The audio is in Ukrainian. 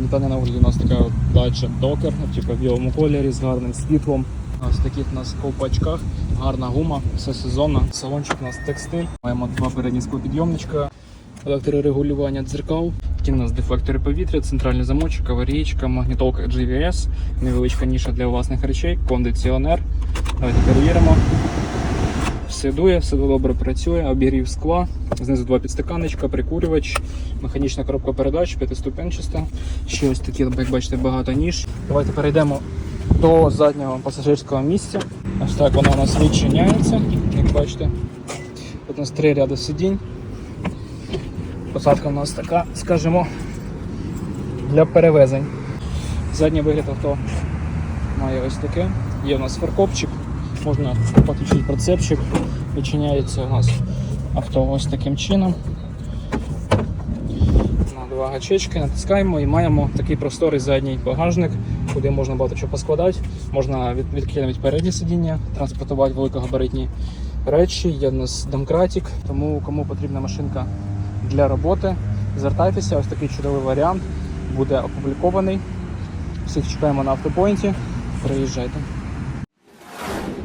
Вітання на огляді. У нас така дача докер, типу в білому кольорі з гарним світлом. Ось таких у нас ковпачках, гарна гума, все сезонно. Салончик у нас текстиль. Маємо два передні склопідйомничка, електрорегулювання дзеркал. Такі у нас дефлектори повітря, центральний замочок, аварійка, магнітолка GVS, невеличка ніша для власних речей, кондиціонер. Давайте перевіримо. Все дує, все добре працює, обігрів скла, знизу два підстаканничка, прикурювач, механічна коробка передач, п'ятиступенчаста. Ще ось такі, як бачите, багато ніж. Давайте перейдемо до заднього пасажирського місця. Ось так воно у нас відчиняється, як бачите. Тут у нас три ряди сидінь. Посадка у нас така, скажімо, для перевезень. Задній вигляд авто має ось таке. Є у нас фаркопчик, можна підключити процепчик. Відчиняється у нас авто ось таким чином. На два гачечки натискаємо і маємо такий просторий задній багажник, куди можна багато чого поскладати. Можна від, відкрити переднє сидіння, транспортувати великогабаритні речі. Є в нас домкратик, тому кому потрібна машинка для роботи, звертайтеся, ось такий чудовий варіант буде опублікований. Всіх чекаємо на автопоінті. Приїжджайте.